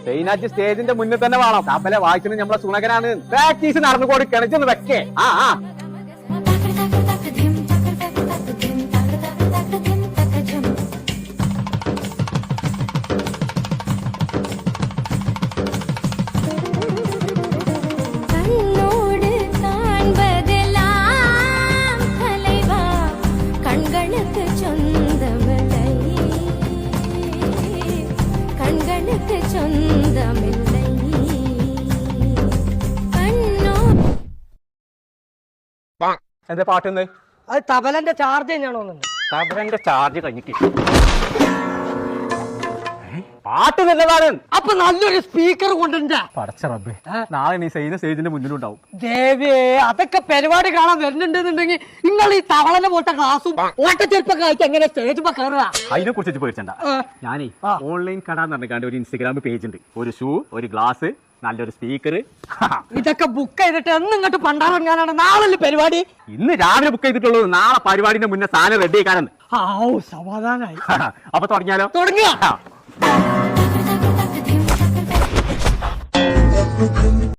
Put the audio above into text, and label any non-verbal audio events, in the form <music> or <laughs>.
സൈനാച്ച് സ്റ്റേജിന്റെ മുന്നിൽ തന്നെ വേണം തപ്പലെ വായിക്കുന്നത് നമ്മളെ സുണകനാണ് പ്രാക്ടീസ് നടന്നു കൊടുക്കണം ചെന്ന് വെക്കേ ആ ആ கண்ணோடு നിനക്ക് എന്താ പാട്ടെന്ന് അത് തബലന്റെ ചാർജ് തന്നെയാണോ തബലന്റെ ചാർജ് കഴിഞ്ഞിട്ട്. പാട്ട് നല്ലതാണ്. അപ്പൊ നല്ലൊരു സ്പീക്കർ കൊണ്ടുണ്ടാ പടച്ച റബ്ബേ നാളെ നീ സൈന സ്റ്റേജിന്റെ മുന്നിലുണ്ടാവും. ദേവേ അതൊക്കെ പരിപാടി കാണാൻ വരുന്നുണ്ടെന്നുണ്ടെങ്കിൽ നിങ്ങൾ ഈ തവളനെ പോട്ട ക്ലാസ്സും ഓട്ടച്ചെരുപ്പൊക്കെ ആയിട്ട് എങ്ങനെ സ്റ്റേജ് കയറുക? അതിനെ കുറിച്ച് പേടിച്ചണ്ട. ഞാനേ ഓൺലൈൻ കട എന്ന് പറഞ്ഞാണ്ട് ഒരു ഇൻസ്റ്റഗ്രാം പേജ് ഉണ്ട്. ഒരു ഷൂ ഒരു ഗ്ലാസ് നല്ലൊരു സ്പീക്കർ. <laughs> ഇതൊക്കെ ബുക്ക് ചെയ്തിട്ട് എന്ന് ഇങ്ങോട്ട് പണ്ടാറങ്ങാനാണ് നാളെ പരിപാടി? ഇന്ന് രാവിലെ ബുക്ക് ചെയ്തിട്ടുള്ളത് നാളെ പരിപാടിന്റെ മുന്നേ സാധനം റെഡി ആക്കാനാണ് സമാധാനായി. <laughs> അപ്പൊ തുടങ്ങിയാലോ? തുടങ്ങിയ.